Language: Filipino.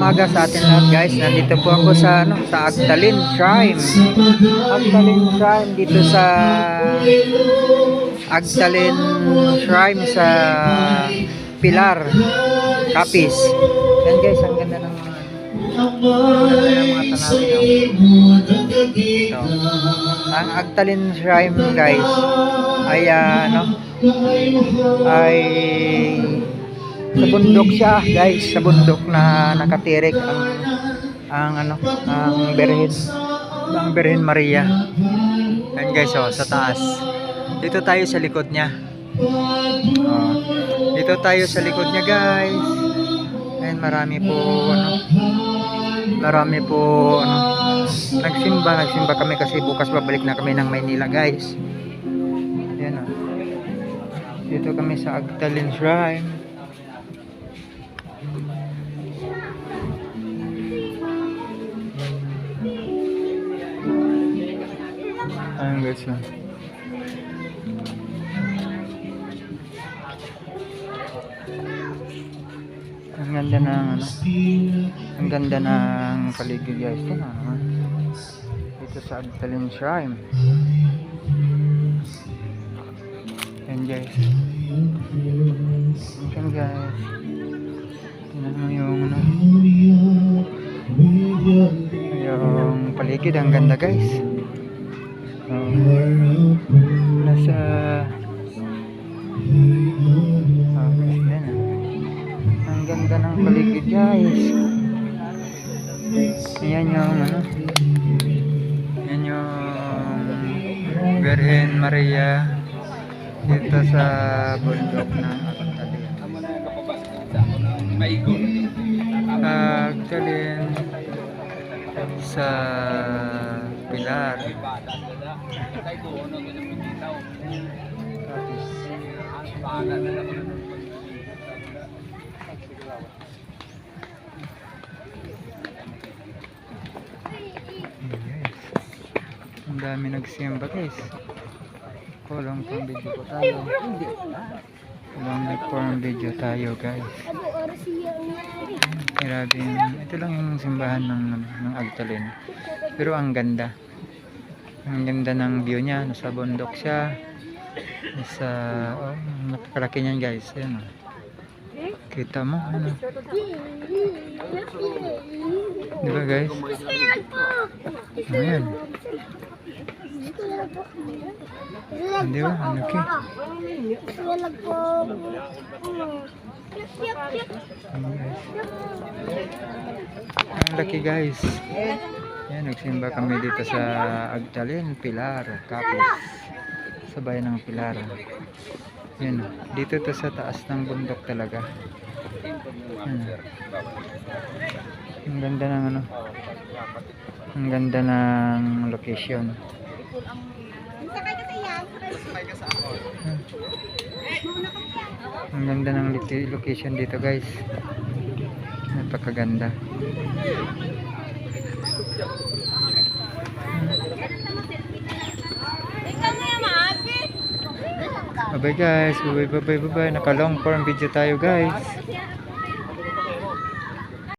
umaga sa atin lahat guys. Nandito po ako sa ano sa Agdalin Shrine. Agdalin Shrine dito sa Agdalin Shrine sa Pilar Capiz. Yan guys, ang ganda ng mga. So, ang Agdalin Shrine guys ay ah, ano ay sa bundok siya guys. Sa bundok na nakatirik ang ang ano ang Birhen ang Birhen Maria. Yan guys oh sa taas. Dito tayo sa likod niya. Oh, dito tayo sa likod niya guys. And marami po ano marami po ano nagsimba nagsimba kami kasi bukas babalik na kami ng Maynila guys. Yan oh. Dito kami sa Agdalin Shrine Ayun guys lang. Ang ganda ng ano, ang ganda ng paligid guys. Ito na naman. Dito sa Agdalin Shrine. Yan guys. Yan guys. Tingnan mo yung ano. Yung paligid ang ganda guys. Um, nasa ah, yan. Ang ganda ng paligid guys. Ayan yung ano. Yan yung Virgen Maria dito sa bundok ng Agdalin. Agdalin sa Pilar. Tapos, Yes. Ang dami nagsimba guys. Kulang pang video ko tayo. Kulang pang video tayo guys. Grabe. Ito lang yung simbahan ng, ng Agdalin. Pero ang ganda. Ang ganda ng view niya. Nasa bundok siya. Nasa, oh, napakalaki niyan guys. Ayan oh. Kita mo, ano. Di ba guys? Ayan. Di ba? Ang laki. Ang laki guys. Yan, nagsimba kami dito sa Agdalin, Pilar, Capiz. Sa bayan ng Pilar. Yan, dito to sa taas ng bundok talaga. Yan. Ang ganda ng ano. Ang ganda ng location. Ang ganda ng location dito guys. Napakaganda. Bye bye guys. Bye bye bye bye. Naka long form video tayo guys.